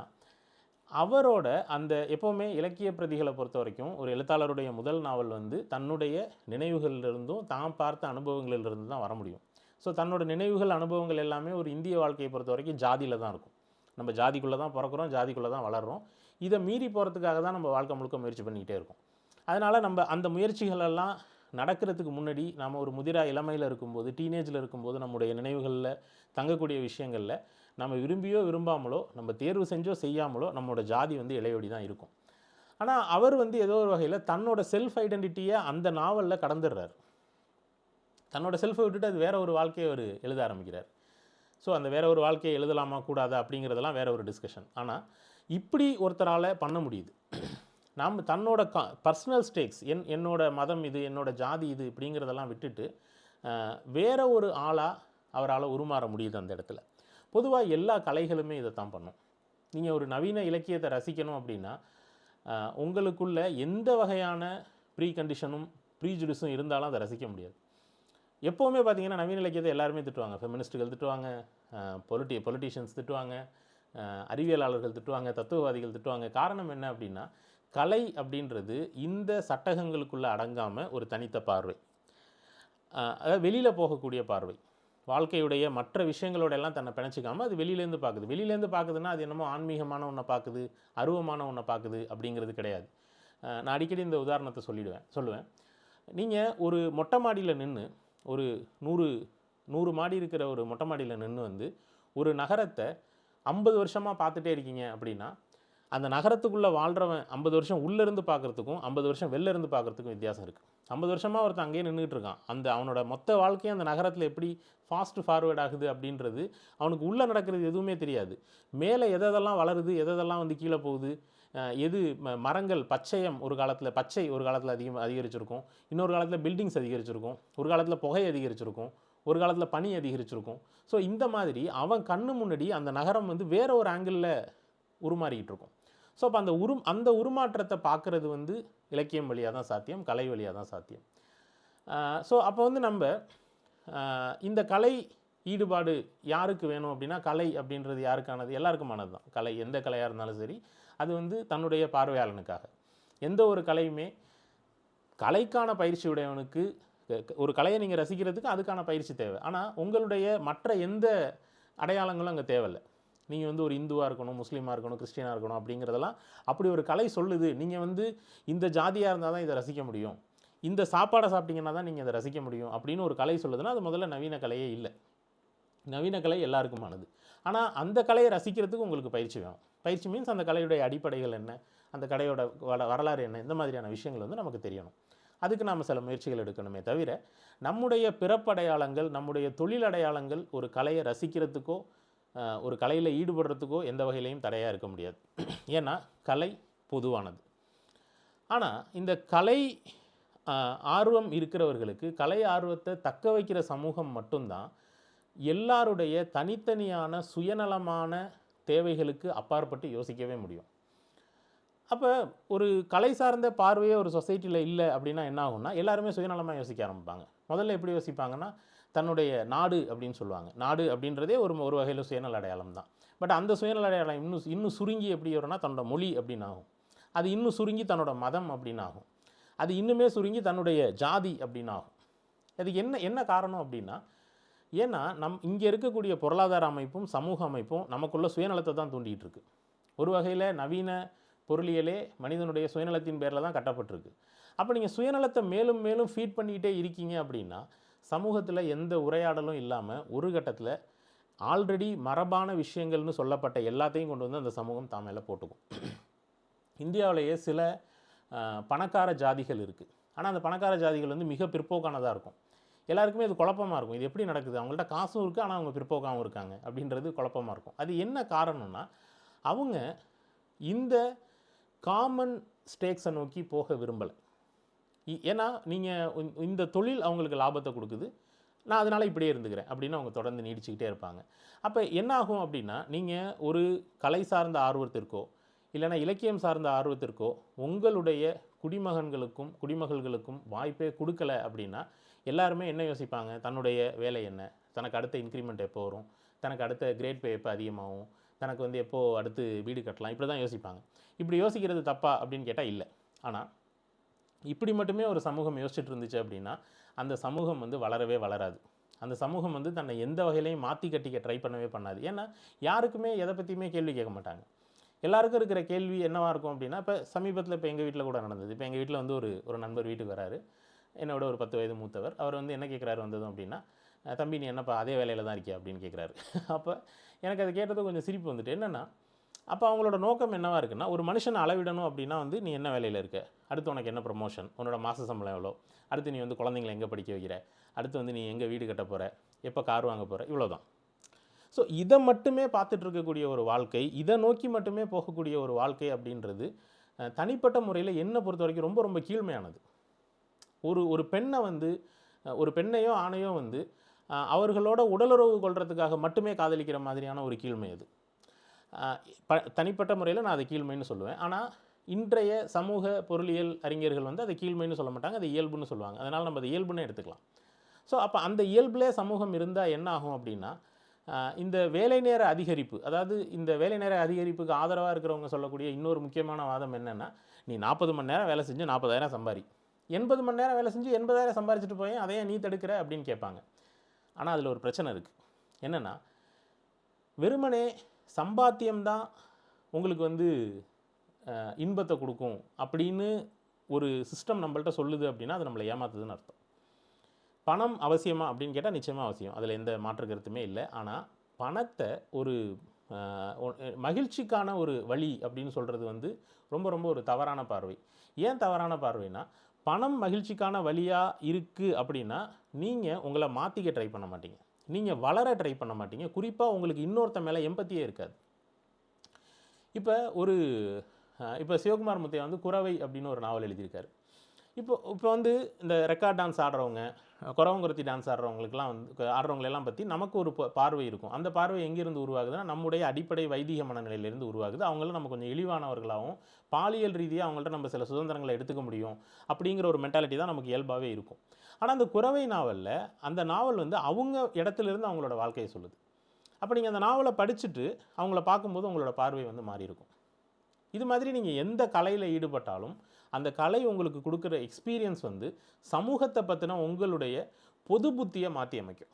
அவரோட அந்த எப்போவுமே இலக்கிய பிரதிகளை பொறுத்த வரைக்கும் ஒரு எழுத்தாளருடைய முதல் நாவல் வந்து தன்னுடைய நினைவுகளிலிருந்தும் தான் பார்த்த அனுபவங்களிலிருந்து தான் வர முடியும். ஸோ தன்னோட நினைவுகள் அனுபவங்கள் எல்லாமே ஒரு இந்திய வாழ்க்கையை பொறுத்த வரைக்கும் ஜாதியில் தான் இருக்கும். நம்ம ஜாதிக்குள்ளே தான் பிறக்கிறோம் ஜாதிக்குள்ளே தான் வளர்கிறோம் இதை மீறி போகிறதுக்காக தான் நம்ம வாழ்க்கை முழுக்க முயற்சி பண்ணிக்கிட்டே இருக்கும். அதனால் நம்ம அந்த முயற்சிகளெல்லாம் நடக்கிறதுக்கு முன்னாடி நாம் ஒரு முதிரா இளமையில் இருக்கும்போது டீனேஜில் இருக்கும்போது நம்முடைய நினைவுகளில் தங்கக்கூடிய விஷயங்களில் நம்ம விரும்பியோ விரும்பாமலோ நம்ம தேர்வு செஞ்சோ செய்யாமலோ நம்மளோட ஜாதி வந்து இளையோடி தான் இருக்கும். ஆனால் அவர் வந்து ஏதோ ஒரு வகையில் தன்னோட செல்ஃப் ஐடென்டிட்டியை அந்த நாவலில் கடந்துடுறாரு தன்னோட செல்ஃபை விட்டுட்டு அது வேற ஒரு வாழ்க்கையை அவர் எழுத ஆரம்பிக்கிறார். ஸோ அந்த வேற ஒரு வாழ்க்கையை எழுதலாமா கூடாதா அப்படிங்கிறதெல்லாம் வேற ஒரு டிஸ்கஷன் ஆனால் இப்படி ஒருத்தரால் பண்ண முடியுது. நாம் தன்னோட கா பர்சனல் ஸ்டேக்ஸ் என் என்னோட மதம் இது என்னோட ஜாதி இது இப்படிங்கிறதெல்லாம் விட்டுட்டு வேற ஒரு ஆளாக அவரால் உருமாற முடியுது அந்த இடத்துல. பொதுவாக எல்லா கலைகளுமே இதை தான் பண்ணும். நீங்கள் ஒரு நவீன இலக்கியத்தை ரசிக்கணும் அப்படின்னா உங்களுக்குள்ள எந்த வகையான ப்ரீ கண்டிஷனும் ப்ரீஜுடிஸும் இருந்தாலும் அதை ரசிக்க முடியாது. எப்போவுமே பார்த்தீங்கன்னா நவீன இலக்கியத்தை எல்லாருமே திட்டுவாங்க. ஃபெமினிஸ்ட்டுகள் திட்டுவாங்க பொலிட்டி பொலிட்டீஷியன்ஸ் திட்டுவாங்க அறிவியலாளர்கள் திட்டுவாங்க தத்துவவாதிகள் திட்டுவாங்க. காரணம் என்ன அப்படின்னா கலை அப்படின்றது இந்த சட்டகங்களுக்குள்ளே அடங்காமல் ஒரு தனித்த பார்வை. அதாவது வெளியில் போகக்கூடிய பார்வை. வாழ்க்கையுடைய மற்ற விஷயங்களோட எல்லாம் தன்னை பிணைச்சிக்காமல் அது வெளியிலேருந்து பார்க்குது வெளியிலேருந்து பார்க்குதுன்னா அது என்னமோ ஆன்மீகமான ஒன்றை பார்க்குது அருவமான ஒன்றை பார்க்குது அப்படிங்கிறது கிடையாது. நான் அடிக்கடி இந்த உதாரணத்தை சொல்லிடுவேன் சொல்லுவேன். நீங்கள் ஒரு மொட்டை மாடியில் நின்று ஒரு நூறு நூறு மாடி இருக்கிற ஒரு மொட்டை மாடியில் நின்று வந்து ஒரு நகரத்தை ஐம்பது வருஷமாக பார்த்துட்டே இருக்கீங்க அப்படின்னா அந்த நகரத்துக்குள்ளே வாழ்கிறவன் ஐம்பது வருஷம் உள்ளே இருந்து பார்க்குறதுக்கும் ஐம்பது வருஷம் வெளிலேருந்து பார்க்குறதுக்கும் வித்தியாசம் இருக்குது ஐம்பது வருஷமாக ஒருத்தன் அங்கேயே நின்றுட்டு இருக்கான். அந்த அவனோட மொத்த வாழ்க்கையும் அந்த நகரத்தில் எப்படி ஃபாஸ்ட் ஃபார்வேர்ட் ஆகுது அப்படின்றது அவனுக்கு உள்ளே நடக்கிறது எதுவுமே தெரியாது. மேலே எதெல்லாம் வளருது எதெல்லாம் வந்து கீழே போகுது எது ம- மரங்கள் பச்சையம் ஒரு காலத்தில் பச்சை ஒரு காலத்தில் அதிகம் அதிகரிச்சிருக்கும். இன்னொரு காலத்தில் பில்டிங்ஸ் அதிகரிச்சிருக்கும். ஒரு காலத்தில் புகை அதிகரிச்சிருக்கும். ஒரு காலத்தில் பனி அதிகரிச்சிருக்கும். ஸோ இந்த மாதிரி அவன் கண்ணு முன்னாடி அந்த நகரம் வந்து வேறு ஒரு ஆங்கிளில் உருமாறிக்கிட்டு இருக்கும். ஸோ அப்போ அந்த உரு அந்த உருமாற்றத்தை பார்க்குறது வந்து இலக்கியம் வழியாக தான் சாத்தியம் கலை வழியாக தான் சாத்தியம். ஸோ அப்போ வந்து நம்ம இந்த கலை ஈடுபாடு யாருக்கு வேணும் அப்படின்னா கலை அப்படின்றது யாருக்கானது? எல்லாருக்குமானது தான். கலை எந்த கலையாக இருந்தாலும் சரி அது வந்து தன்னுடைய பார்வையாளனுக்காக. எந்த ஒரு கலையுமே கலைக்கான பயிற்சி உடையவனுக்கு ஒரு கலையை நீங்கள் ரசிக்கிறதுக்கு அதுக்கான பயிற்சி தேவை. ஆனால் உங்களுடைய மற்ற எந்த அடையாளங்களும் அங்கே தேவையில்லை. நீங்கள் வந்து ஒரு இந்துவாக இருக்கணும் முஸ்லீமாக இருக்கணும் கிறிஸ்டியனாக இருக்கணும் அப்படிங்கிறதெல்லாம் அப்படி ஒரு கலை சொல்லுது. நீங்கள் வந்து இந்த ஜாதியாக இருந்தால் தான் இதை ரசிக்க முடியும். இந்த சாப்பாடை சாப்பிட்டீங்கன்னா தான் நீங்கள் இதை ரசிக்க முடியும் அப்படின்னு ஒரு கலை சொல்லுதுன்னா அது முதல்ல நவீன கலையே இல்லை. நவீன கலை எல்லாருக்குமானது. ஆனால் அந்த கலையை ரசிக்கிறதுக்கு உங்களுக்கு பயிற்சி வேணும். பயிற்சி மீன்ஸ் அந்த கலையுடைய அடிப்படைகள் என்ன? அந்த கலையோட வரலாறு என்ன? இந்த மாதிரியான விஷயங்கள் வந்து நமக்கு தெரியணும். அதுக்கு நாம் சில முயற்சிகள் எடுக்கணுமே தவிர நம்முடைய பிறப்படையாளங்கள் நம்முடைய தொழில் அடையாளங்கள் ஒரு கலையை ரசிக்கிறதுக்கோ ஒரு கலையில் ஈடுபடுறதுக்கோ எந்த வகையிலையும் தடையாக இருக்க முடியாது. ஏன்னா கலை பொதுவானது. ஆனால் இந்த கலை ஆர்வம் இருக்கிறவர்களுக்கு கலை ஆர்வத்தை தக்க வைக்கிற சமூகம் மட்டும்தான் எல்லாருடைய தனித்தனியான சுயநலமான தேவைகளுக்கு அப்பாற்பட்டு யோசிக்கவே முடியும். அப்போ ஒரு கலை சார்ந்த பார்வையே ஒரு சொசைட்டியில் இல்லை அப்படின்னா என்ன ஆகும்னா எல்லாருமே சுயநலமாக யோசிக்க ஆரம்பிப்பாங்க. முதல்ல எப்படி யோசிப்பாங்கன்னா தன்னுடைய நாடு அப்படின்னு சொல்லுவாங்க. நாடு அப்படின்றதே ஒரு ஒரு வகையில் சுயநல அடையாளம் தான். பட் அந்த சுயநல அடையாளம் இன்னும் இன்னும் சுருங்கி எப்படி வரும்னா தன்னோட மொழி அப்படின்னு ஆகும் அது இன்னும் சுருங்கி தன்னோட மதம் அப்படின்னு ஆகும் அது இன்னுமே சுருங்கி தன்னுடைய ஜாதி அப்படின்னு ஆகும் அதுக்கு என்ன என்ன காரணம் அப்படின்னா ஏன்னா நம் இங்கே இருக்கக்கூடிய பொருளாதார அமைப்பும் சமூக அமைப்பும் நமக்குள்ள சுயநலத்தை தான் தூண்டிகிட்டு இருக்கு. ஒரு வகையில் நவீன பொருளியலே மனிதனுடைய சுயநலத்தின் பேரில் தான் கட்டப்பட்டிருக்கு. அப்போ நீங்கள் சுயநலத்தை மேலும் மேலும் ஃபீட் பண்ணிக்கிட்டே இருக்கீங்க அப்படின்னா சமூகத்தில் எந்த உரையாடலும் இல்லாமல் ஒரு கட்டத்தில் ஆல்ரெடி மரபான விஷயங்கள்னு சொல்லப்பட்ட எல்லாத்தையும் கொண்டு வந்து அந்த சமூகம் தான் மேலே போட்டுக்கும். இந்தியாவிலேயே சில பணக்கார ஜாதிகள் இருக்குது ஆனால் அந்த பணக்கார ஜாதிகள் வந்து மிக பிற்போக்கானதாக இருக்கும். எல்லாருக்குமே இது குழப்பமாக இருக்கும். இது எப்படி நடக்குது? அவங்கள்ட்ட காசும் இருக்குது ஆனால் அவங்க பிற்போக்காகவும் இருக்காங்க அப்படின்றது குழப்பமாக இருக்கும். அது என்ன காரணம்னா அவங்க இந்த காமன் ஸ்டேக்ஸை நோக்கி போக விரும்பலை. ஏன்னா நீங்கள் இந்த தொழில் அவங்களுக்கு லாபத்தை கொடுக்குது. நான் அதனால் இப்படியே இருந்துக்கிறேன் அப்படின்னு அவங்க தொடர்ந்து நீடிச்சுக்கிட்டே இருப்பாங்க. அப்போ என்ன ஆகும் அப்படின்னா நீங்கள் ஒரு கலை சார்ந்த ஆர்வத்திற்கோ இல்லைன்னா இலக்கியம் சார்ந்த ஆர்வத்திற்கோ உங்களுடைய குடிமகன்களுக்கும் குடிமகள்களுக்கும் வாய்ப்பே கொடுக்கல அப்படின்னா எல்லாருமே என்ன யோசிப்பாங்க? தன்னுடைய வேலை என்ன? தனக்கு அடுத்த இன்க்ரிமெண்ட் எப்போ வரும்? தனக்கு அடுத்த கிரேட் பே எப்போ அதிகமாகும்? தனக்கு வந்து எப்போது அடுத்து வீடு கட்டலாம்? இப்படி தான் யோசிப்பாங்க. இப்படி யோசிக்கிறது தப்பா அப்படின்னு கேட்டால் இல்லை. ஆனால் இப்படி மட்டுமே ஒரு சமூகம் யோசிச்சுட்டு இருந்துச்சு அப்படின்னா அந்த சமூகம் வந்து வளரவே வளராது. அந்த சமூகம் வந்து தன்னை எந்த வகையிலையும் மாற்றி கட்டிக்க ட்ரை பண்ணவே பண்ணாது. ஏன்னா யாருக்குமே எதை பற்றியுமே கேள்வி கேட்க மாட்டாங்க. எல்லாருக்கும் இருக்கிற கேள்வி என்னவாக இருக்கும் அப்படின்னா இப்போ சமீபத்தில் இப்போ எங்கள் வீட்டில் கூட நடந்தது. இப்போ எங்கள் வீட்டில் வந்து ஒரு ஒரு நண்பர் வீட்டுக்கு வராரு. என்னோட ஒரு பத்து வயது மூத்தவர். அவர் வந்து என்ன கேட்குறாரு வந்ததும் அப்படின்னா தம்பி நீ என்னப்பா அதே வேலையில் தான் இருக்கியா? அப்படின்னு கேட்குறாரு. அப்போ எனக்கு அது கேட்டது கொஞ்சம் சிரிப்பு வந்துட்டு என்னென்னா அப்போ அவங்களோட நோக்கம் என்னவாக இருக்குன்னா ஒரு மனுஷனை அளவிடணும் அப்படின்னா வந்து நீ என்ன வேலையில் இருக்க? அடுத்து உனக்கு என்ன ப்ரொமோஷன் உன்னோட மாத சம்பளம் எவ்வளோ? அடுத்து நீ வந்து குழந்தைங்களை எங்கே படிக்க வைக்கிற? அடுத்து வந்து நீ எங்கே வீடு கட்ட போகிற எப்போ கார் வாங்க போகிற இவ்வளோதான் ஸோ இதை மட்டுமே பார்த்துட்டு இருக்கக்கூடிய ஒரு வாழ்க்கை இதை நோக்கி மட்டுமே போகக்கூடிய ஒரு வாழ்க்கை அப்படின்றது தனிப்பட்ட முறையில் என்னை பொறுத்த வரைக்கும் ரொம்ப ரொம்ப கீழ்மையானது. ஒரு ஒரு பெண்ணை வந்து ஒரு பெண்ணையோ ஆணையோ வந்து அவர்களோட உடலுறவு கொள்றதுக்காக மட்டுமே காதலிக்கிற மாதிரியான ஒரு கீழ்மை அது. ப தனிப்பட்ட முறையில் நான் அதை கீழ்மைன்னு சொல்லுவேன். ஆனால் இன்றைய சமூக பொருளியல் அறிஞர்கள் வந்து அதை கீழ்மைன்னு சொல்ல மாட்டாங்க அதை இயல்புன்னு சொல்லுவாங்க. அதனால் நம்ம அதை இயல்புன்னு எடுத்துக்கலாம். ஸோ அப்போ அந்த இயல்புலே சமூகம் இருந்தால் என்ன ஆகும் அப்படின்னா இந்த வேலை நேர அதிகரிப்பு அதாவது இந்த வேலை நேர அதிகரிப்புக்கு ஆதரவாக இருக்கிறவங்க சொல்லக்கூடிய இன்னொரு முக்கியமான வாதம் என்னென்னா நீ நாற்பது மணி நேரம் வேலை செஞ்சு நாற்பதாயிரம் சம்பாரி. எண்பது மணி நேரம் வேலை செஞ்சு எண்பதாயிரம் சம்பாரிச்சிட்டு போய் அதையே நீ தடுக்கிற அப்படின்னு கேட்பாங்க. ஆனால் அதில் ஒரு பிரச்சனை இருக்குது என்னென்னா வெறுமனே சம்பாத்தியம்தான் உங்களுக்கு வந்து இன்பத்தை கொடுக்கும் அப்படின்னு ஒரு சிஸ்டம் நம்மள்ட்ட சொல்லுது அப்படின்னா அது நம்மளை ஏமாத்துதுன்னு அர்த்தம். பணம் அவசியமா அப்படின்னு கேட்டால் நிச்சயமாக அவசியம். அதில் எந்த மாற்று கருத்துமே இல்லை. ஆனால் பணத்தை ஒரு மகிழ்ச்சிக்கான ஒரு வழி அப்படின்னு சொல்கிறது வந்து ரொம்ப ரொம்ப ஒரு தவறான பார்வை. ஏன் தவறான பார்வைனா பணம் மகிழ்ச்சிக்கான வழியாக இருக்குது அப்படின்னா நீங்கள் உங்களை மாற்றிக்க ட்ரை பண்ண மாட்டீங்க. நீங்கள் வளர ட்ரை பண்ண மாட்டீங்க. குறிப்பாக உங்களுக்கு இன்னொருத்த மேலே எம்பத்தியே இருக்காது. இப்போ ஒரு இப்போ சிவகுமார் முத்தையா வந்து குறவை அப்படின்னு ஒரு நாவல் எழுதியிருக்காரு. இப்போ இப்போ வந்து இந்த ரெக்கார்ட் டான்ஸ் ஆடுறவங்க குறவங்குறத்தி டான்ஸ் ஆடுறவங்களுக்குலாம் வந்து ஆடுறவங்களெல்லாம் பற்றி நமக்கு ஒரு ப- பார்வை இருக்கும். அந்த பார்வை எங்கேருந்து உருவாகுதுன்னா நம்முடைய அடிப்படை வைதிக மனநிலையிலேருந்து உருவாகுது. அவங்கள நம்ம கொஞ்சம் இழிவானவர்களாகவும் பாலியல் ரீதியாக அவங்கள்ட்ட நம்ம சில சுதந்திரங்களை எடுத்துக்க முடியும் அப்படிங்கிற ஒரு மென்டாலிட்டி தான் நமக்கு இயல்பாகவே இருக்கும். ஆனால் அந்த குறவை நாவலில் அந்த நாவல் வந்து அவங்க இடத்துல இருந்து அவங்களோட வாழ்க்கையை சொல்லுது. அப்போ நீங்கள் அந்த நாவலை படிச்சுட்டு அவங்கள பார்க்கும்போது உங்களோட பார்வை வந்து மாறி இருக்கும் இது மாதிரி நீங்கள் எந்த கலையில் ஈடுபட்டாலும் அந்த கலை உங்களுக்கு கொடுக்குற எக்ஸ்பீரியன்ஸ் வந்து சமூகத்தை பற்றின உங்களுடைய பொது புத்தியை மாற்றி அமைக்கும்.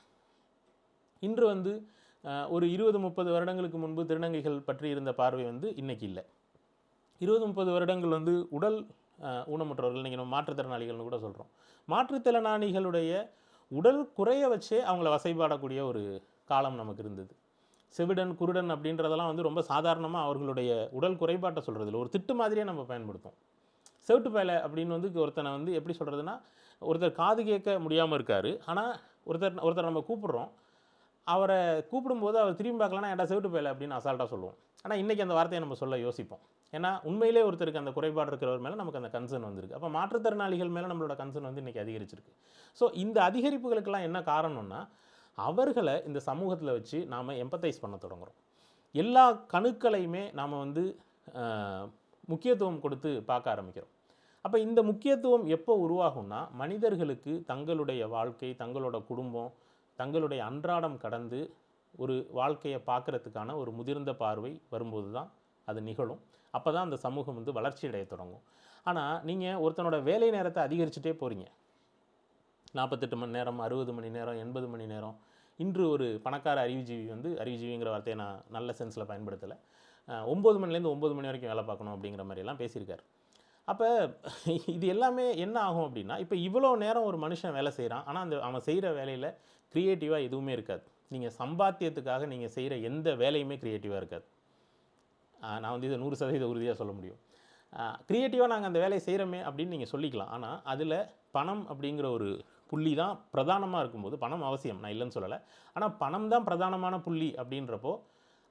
இன்று வந்து ஒரு இருபது முப்பது வருடங்களுக்கு முன்பு திருநங்கைகள் பற்றி இருந்த பார்வை வந்து இன்றைக்கி இல்லை. இருபது முப்பது வருடங்கள் வந்து உடல் ஊனமுற்றவர்கள் நீங்கள் நம்ம மாற்றுத்திறனாளிகள்னு கூட சொல்கிறோம் மாற்றுத்திறனாளிகளுடைய உடல் குறைய வச்சே அவங்கள வசைபாடக்கூடிய ஒரு காலம் நமக்கு இருந்தது. செவிடன் குருடன் அப்படின்றதெல்லாம் வந்து ரொம்ப சாதாரணமாக அவர்களுடைய உடல் குறைபாட்டை சொல்கிறதில்ல ஒரு திட்டு மாதிரியே நம்ம பயன்படுத்தும் செவிட்டு பேலை அப்படின்னு வந்து ஒருத்தனை வந்து எப்படி சொல்கிறதுனா ஒருத்தர் காது கேட்க முடியாமல் இருக்கார். ஆனால் ஒருத்தர் ஒருத்தர் நம்ம கூப்பிடுறோம். அவரை கூப்பிடும்போது அவர் திரும்பி பார்க்கலன்னா ஏன்டா செவிட்டு பேலை அப்படின்னு அசால்ட்டாக சொல்லுவோம். ஆனால் இன்றைக்கி அந்த வார்த்தையை நம்ம சொல்ல யோசிப்போம். ஏன்னா உண்மையிலே ஒருத்தருக்கு அந்த குறைபாடு இருக்கிறவர் மேலே நமக்கு அந்த கன்சர்ன் வந்திருக்கு. அப்போ மாற்றுத்திறனாளிகள் மேலே நம்மளோட கன்சர்ன் வந்து இன்றைக்கி அதிகரிச்சிருக்கு. ஸோ இந்த அதிகரிப்புகளுக்கெல்லாம் என்ன காரணம்னா அவர்களை இந்த சமூகத்தில் வச்சு நாம் எம்பத்தைஸ் பண்ண தொடங்குறோம். எல்லா கணுக்களையுமே நாம் வந்து முக்கியத்துவம் கொடுத்து பார்க்க ஆரம்பிக்கிறோம். அப்போ இந்த முக்கியத்துவம் எப்போ உருவாகும்னா மனிதர்களுக்கு தங்களுடைய வாழ்க்கை தங்களோட குடும்பம் தங்களுடைய அன்றாடம் கடந்து ஒரு வாழ்க்கையை பார்க்கறதுக்கான ஒரு முதிர்ந்த பார்வை வரும்போது தான் அது நிகழும். அப்போ தான் அந்த சமூகம் வந்து வளர்ச்சி அடைய தொடங்கும். ஆனால் நீங்கள் ஒருத்தனோட வேலை நேரத்தை அதிகரிச்சுட்டே போகிறீங்க நாற்பத்தெட்டு மணி நேரம் அறுபது மணி நேரம் எண்பது மணி நேரம். இன்று ஒரு பணக்கார அறிவுஜீவி வந்து அறிவுஜீவிங்கிற வார்த்தையை நான் நல்ல சென்ஸில் பயன்படுத்தலை. ஒம்பது மணிலேருந்து ஒம்பது மணி வரைக்கும் வேலை பார்க்கணும் அப்படிங்கிற மாதிரிலாம் பேசியிருக்காரு. அப்போ இது எல்லாமே என்ன ஆகும் அப்படின்னா இப்போ இவ்வளோ நேரம் ஒரு மனுஷன் வேலை செய்கிறான் ஆனால் அந்த அவன் செய்கிற வேலையில் க்ரியேட்டிவாக எதுவுமே இருக்காது. நீங்கள் சம்பாத்தியத்துக்காக நீங்கள் செய்கிற எந்த வேலையுமே க்ரியேட்டிவாக இருக்காது. நான் வந்து இதை நூறு சதவீத உறுதியாக சொல்ல முடியும். க்ரியேட்டிவாக நாங்கள் அந்த வேலையை செய்கிறோமே அப்படின்னு நீங்கள் சொல்லிக்கலாம். ஆனால் அதில் பணம் அப்படிங்கிற ஒரு புள்ளி தான் பிரதானமாக இருக்கும்போது பணம் அவசியம். நான் இல்லைன்னு சொல்லலை. ஆனால் பணம் தான் பிரதானமான புள்ளி அப்படின்றப்போ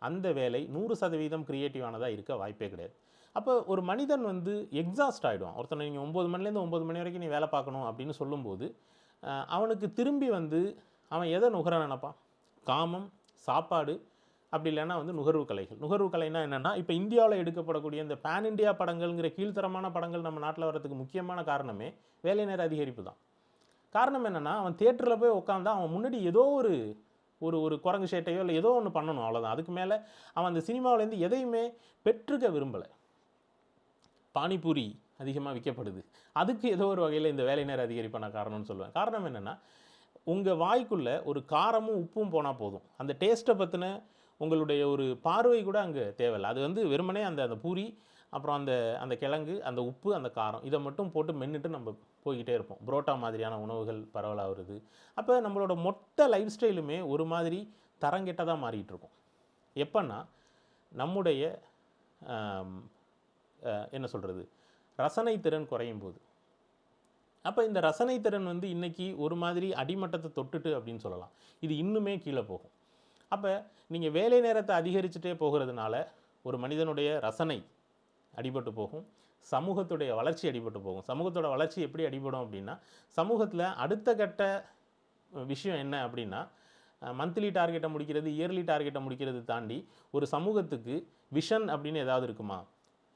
அந்த வேலை நூறு சதவீதம் க்ரியேட்டிவானதாக இருக்க வாய்ப்பே கிடையாது. அப்போ ஒரு மனிதன் வந்து எக்ஸாஸ்ட் ஆகிடுவான் ஒருத்தனை நீங்கள் ஒம்பது மணிலேருந்து ஒம்பது மணி வரைக்கும் நீ வேலை பார்க்கணும் அப்படின்னு சொல்லும்போது அவனுக்கு திரும்பி வந்து அவன் எதை நுகர நினப்பான்? காமம் சாப்பாடு அப்படி இல்லைன்னா வந்து நுகர்வு கலைகள். நுகர்வு கலைனா என்னென்னா இப்போ இந்தியாவில் எடுக்கப்படக்கூடிய இந்த பேன் இந்தியா படங்கள்ங்கிற கீழ்த்தரமான படங்கள் நம்ம நாட்டில் வர்றதுக்கு முக்கியமான காரணமே வேலை நேர அதிகரிப்பு தான். காரணம் என்னென்னா அவன் தேட்டரில் போய் உட்காந்தா அவன் முன்னாடி ஏதோ ஒரு ஒரு ஒரு குரங்கு சேட்டையோ இல்லை ஏதோ ஒன்று பண்ணணும் அவ்வளோதான் அதுக்கு மேலே அவன் அந்த சினிமாவிலேருந்து எதையுமே பெற்றுக்க விரும்பலை. பானிபூரி அதிகமாக விற்கப்படுது. அதுக்கு ஏதோ ஒரு வகையில் இந்த வேலை நேர அதிகரிப்பான காரணம்னு சொல்லுவேன். காரணம் என்னென்னா உங்கள் வாய்க்குள்ளே ஒரு காரமும் உப்பும் போனால் போதும். அந்த டேஸ்ட்டை பற்றின உங்களுடைய ஒரு பார்வை கூட அங்கே தேவையில்லை. அது வந்து வெறுமனே அந்த அந்த பூரி அப்புறம் அந்த அந்த கிழங்கு அந்த உப்பு அந்த காரம் இதை மட்டும் போட்டு மென்னுட்டு நம்ம போய்கிட்டே இருப்போம். புரோட்டா மாதிரியான உணவுகள் பரவலாக வருது அப்போ நம்மளோட மொத்த லைஃப் ஸ்டைலுமே ஒரு மாதிரி தரங்கெட்டதாக மாறிட்டு இருக்கும். எப்போன்னா நம்முடைய என்ன சொல்கிறது ரசனை திறன் குறையும் போது. அப்போ இந்த ரசனை திறன் வந்து இன்னைக்கு ஒரு மாதிரி அடிமட்டத்தை தொட்டுட்டு அப்படின்னு சொல்லலாம். இது இன்னுமே கீழே போகும். அப்போ நீங்கள் வேலை நேரத்தை அதிகரிச்சுட்டே போகிறதுனால ஒரு மனிதனுடைய ரசனை அடிபட்டு போகும். சமூகத்துடைய வளர்ச்சி அடிபட்டு போகும். சமூகத்தோட வளர்ச்சி எப்படி அடிபடும் அப்படின்னா சமூகத்தில் அடுத்த கட்ட விஷயம் என்ன அப்படின்னா மந்த்லி டார்கெட்டை முடிக்கிறது இயர்லி டார்கெட்டை முடிக்கிறது தாண்டி ஒரு சமூகத்துக்கு விஷன் அப்படின்னு ஏதாவது இருக்குமா?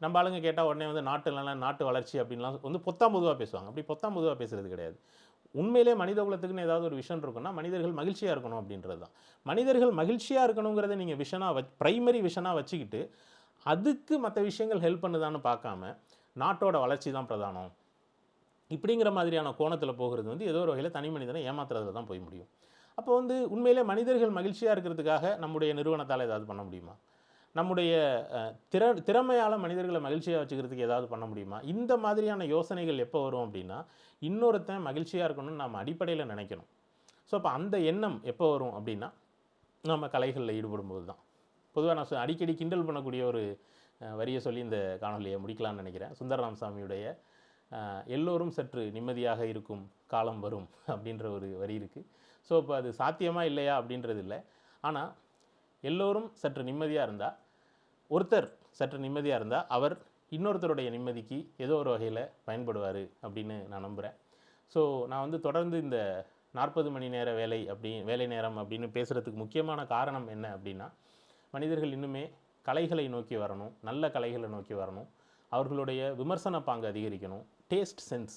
நம்ம ஆளுங்க கேட்டால் உடனே வந்து நாட்டு நலன் நாட்டு வளர்ச்சி அப்படின்லாம் வந்து பொத்தாம் பொதுவாக பேசுவாங்க. அப்படி பொத்தாம் பொதுவாக பேசுறது கிடையாது. உண்மையிலே மனித குலத்துக்குன்னு ஏதாவது ஒரு விஷன் இருக்குன்னா மனிதர்கள் மகிழ்ச்சியாக இருக்கணும் அப்படின்றது தான். மனிதர்கள் மகிழ்ச்சியாக இருக்கணுங்கிறத நீங்கள் விஷனாக வச் ப்ரைமரி விஷனாக வச்சுக்கிட்டு அதுக்கு மற்ற விஷயங்கள் ஹெல்ப் பண்ணுதான்னு பார்க்காம நாட்டோட வளர்ச்சி தான் பிரதானம். இப்படிங்கிற மாதிரியான கோணத்தில் போகிறது வந்து ஏதோ ஒரு வகையில் தனி மனிதனை ஏமாத்துறதுல தான் போய் முடியும். அப்போ வந்து உண்மையிலே மனிதர்கள் மகிழ்ச்சியாக இருக்கிறதுக்காக நம்முடைய நிறுவனத்தால் ஏதாவது பண்ண முடியுமா? நம்முடைய திற திறமையால் மனிதர்களை மகிழ்ச்சியாக வச்சுக்கிறதுக்கு ஏதாவது பண்ண முடியுமா? இந்த மாதிரியான யோசனைகள் எப்போ வரும் அப்படின்னா இன்னொருத்தன் மகிழ்ச்சியாக இருக்கணும்னு நம்ம அடிப்படையில் நினைக்கணும். ஸோ அப்போ அந்த எண்ணம் எப்போ வரும் அப்படின்னா நம்ம கலைகளில் ஈடுபடும்போது தான். பொதுவாக நான் சொ- அடிக்கடி கிண்டல் பண்ணக்கூடிய ஒரு வரியை சொல்லி இந்த காணொலியை முடிக்கலாம்னு நினைக்கிறேன். சுந்தரராம் சாமியுடைய எல்லோரும் சற்று நிம்மதியாக இருக்கும் காலம் வரும் அப்படின்ற ஒரு வரி இருக்குது ஸோ இப்போ அது சாத்தியமாக இல்லையா அப்படின்றது இல்லை. ஆனால் எல்லோரும் சற்று நிம்மதியாக இருந்தால் ஒருத்தர் சற்று நிம்மதியாக இருந்தால் அவர் இன்னொருத்தருடைய நிம்மதிக்கு ஏதோ ஒரு வகையில் பயன்படுவார் அப்படின்னு நான் நம்புகிறேன் ஸோ நான் வந்து தொடர்ந்து இந்த நாற்பது மணி நேர வேலை அப்படி வேலை நேரம் அப்படின்னு பேசுகிறதுக்கு முக்கியமான காரணம் என்ன அப்படின்னா மனிதர்கள் இன்னுமே கலைகளை நோக்கி வரணும் நல்ல கலைகளை நோக்கி வரணும். அவர்களுடைய விமர்சன பாங்கு அதிகரிக்கணும். டேஸ்ட் சென்ஸ்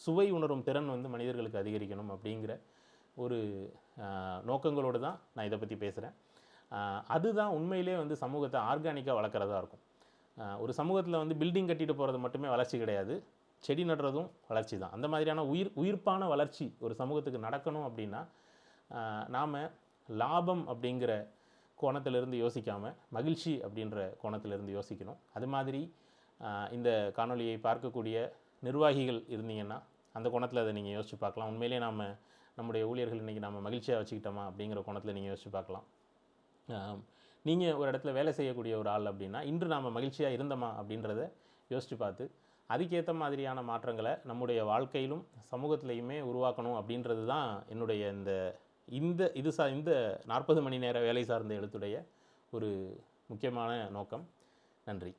சுவை உணரும் திறன் வந்து மனிதர்களுக்கு அதிகரிக்கணும் அப்படிங்கிற ஒரு நோக்கங்களோடு தான் நான் இதை பற்றி பேசுகிறேன் அதுதான் உண்மையிலே வந்து சமூகத்தை ஆர்கானிக்காக வளர்க்குறதா இருக்கும். ஒரு சமூகத்தில் வந்து பில்டிங் கட்டிட்டு போகிறது மட்டுமே வளர்ச்சி கிடையாது. செடி நடுறதும் வளர்ச்சி தான். அந்த மாதிரியான உயிர் உயிர்ப்பான வளர்ச்சி ஒரு சமூகத்துக்கு நடக்கணும் அப்படின்னா நாம் லாபம் அப்படிங்கிற கோணத்திலிருந்து யோசிக்காமல் மகிழ்ச்சி அப்படின்ற கோணத்திலிருந்து யோசிக்கணும். அது மாதிரி இந்த காணொளியை பார்க்கக்கூடிய நிர்வாகிகள் இருந்தீங்கன்னா அந்த கோணத்தில் அதை நீங்கள் யோசிச்சு பார்க்கலாம். உண்மையிலே நாம் நம்முடைய ஊழியர்கள் இன்றைக்கி நம்ம மகிழ்ச்சியாக வச்சுக்கிட்டோமா அப்படிங்கிற கோணத்தில் நீங்கள் யோசிச்சு பார்க்கலாம். நீங்கள் ஒரு இடத்துல வேலை செய்யக்கூடிய ஒரு ஆள் அப்படின்னா இன்று நாம் மகிழ்ச்சியாக இருந்தோமா அப்படின்றத யோசித்து பார்த்து அதுக்கேற்ற மாதிரியான மாற்றங்களை நம்முடைய வாழ்க்கையிலும் சமூகத்திலையுமே உருவாக்கணும் அப்படின்றது தான் என்னுடைய இந்த இந்த இது சா இந்த நாற்பது மணி நேர வேலை சார்ந்த எழுத்துடைய ஒரு முக்கியமான நோக்கம். நன்றி.